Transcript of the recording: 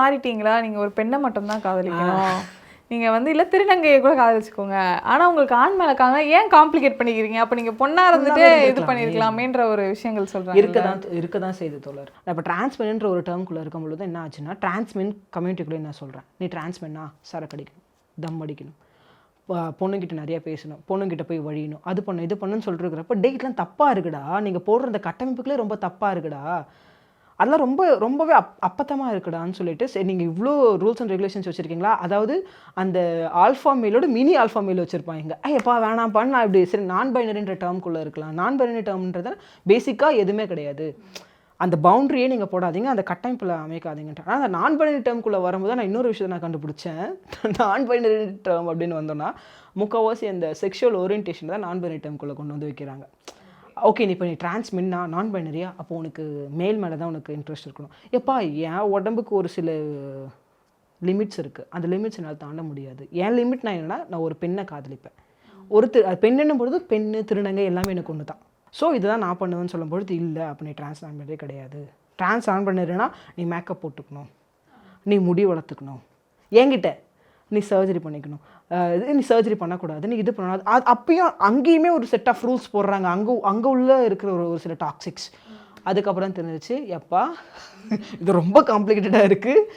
மாறிட்டீங்களா? நீங்க ஒரு பெண்ணை மட்டும் தான் காதலிக்கணும். நீங்க வந்து இல்ல திருநங்கையை கூட காதலிச்சுக்கோங்க. ஆனா உங்களுக்கு ஆண் மேல காதல ஏன் காம்ப்ளிகேட் பண்ணிக்கிறீங்க? அப்ப நீங்க பொண்ணா இருந்துட்டு இது. பண்ணிருக்கலாமேன்ற ஒரு விஷயங்கள் சொல்றாங்க இருக்க தான் இருக்க தான் செய்து தோழர். இப்போ டிரான்ஸ்மென்ன்ற ஒரு டேர்ம்குள்ளே இருக்கும் பொழுது என்ன ஆச்சுன்னா டிரான்ஸ்மென் கம்யூனிட்டிக்குள்ளே என்ன சொல்கிறேன் நீ டிரான்ஸ்மென்னா சரக்கு அடிக்கணும். தம் அடிக்கணும். பொண்ணுங்கிட்ட நிறைய பேசணும். பொண்ணுங்கிட்ட போய் வழியணும். அது பண்ணு இது பண்ணுன்னு சொல்லிட்டு இருக்கிறப்ப டேட்லாம் தப்பாக இருக்குடா. நீங்கள் போடுற அந்த கட்டமைப்புகளே ரொம்ப தப்பாக இருக்குடா. அதெல்லாம் ரொம்ப ரொம்பவே அப் அப்பத்தமாக இருக்குடான்னு சொல்லிட்டு சரி நீங்கள் இவ்வளோ ரூல்ஸ் அண்ட் ரெகுலேஷன்ஸ் வச்சுருக்கீங்களா? அதாவது அந்த ஆல்ஃபா மேலோட மினி ஆல்ஃபா மேல் வச்சுருப்பாங்க ஐயப்பா வேணாம்ப்பான்னு நான் இப்படி. சரி நான் பைனரின்ற டேர்ம்குள்ளே இருக்கலாம். நான் பைனரி டேர்ம்ன்றது பேசிக்காக எதுவுமே கிடையாது. அந்த பவுண்டரியே நீங்கள் போடாதீங்க அந்த கட்டமைப்பில் அமைக்காதீங்கன்ற ஆனால் அந்த நான் பைனரி டேர்ம்குள்ளே வரும்போது நான் இன்னொரு விஷயத்தை நான் கண்டுபிடிச்சேன். நான் பைனரி டேர்ம் அப்படின்னு வந்தோன்னா முக்கால்வாசி அந்த செக்ஷுவல் ஓரியன்டேஷன் தான் நான் பைனரி டேர்ம்குள்ளே கொண்டு வந்து வைக்கிறாங்க. ஓகே நீ இப்போ நீ டிரான்ஸ்மின்னா நான் பைனரியா அப்போ உனக்கு மேல் மேலே தான் உனக்கு இன்ட்ரெஸ்ட் இருக்கணும். எப்பா என் உடம்புக்கு ஒரு சில லிமிட்ஸ் இருக்குது அந்த லிமிட்ஸ் என்னால் தாண்ட முடியாது. என் லிமிட் நான் என்னென்னா நான் ஒரு பெண்ணை காதலிப்பேன். ஒரு திரு அது பெண்ணுன்னும் பொழுது பெண்ணு திருநங்கை எல்லாமே எனக்கு ஒன்று தான் ஸோ இதுதான் நான் பண்ணுவேன்னு சொல்லும் பொழுது இல்லை அப்போ நீ ட்ரான்ஸ் ஆன் பண்ணுறதே கிடையாது. ட்ரான்ஸ் ஆன் பண்ணுறேன்னா நீ மேக்கப் போட்டுக்கணும். நீ முடி வளர்த்துக்கணும். என்கிட்ட நீ சர்ஜரி பண்ணிக்கணும். இது நீ சர்ஜரி பண்ணக்கூடாது. நீ இது பண்ணக்கூடாது அது அப்பயும் அங்கேயுமே ஒரு செட் ஆஃப் ரூல்ஸ் போடுறாங்க. அங்கே அங்கே உள்ள இருக்கிற ஒரு ஒரு சில டாக்ஸிக்ஸ் அதுக்கப்புறம் தெரிஞ்சிச்சு எப்பா இது ரொம்ப காம்ப்ளிகேட்டடாக இருக்குது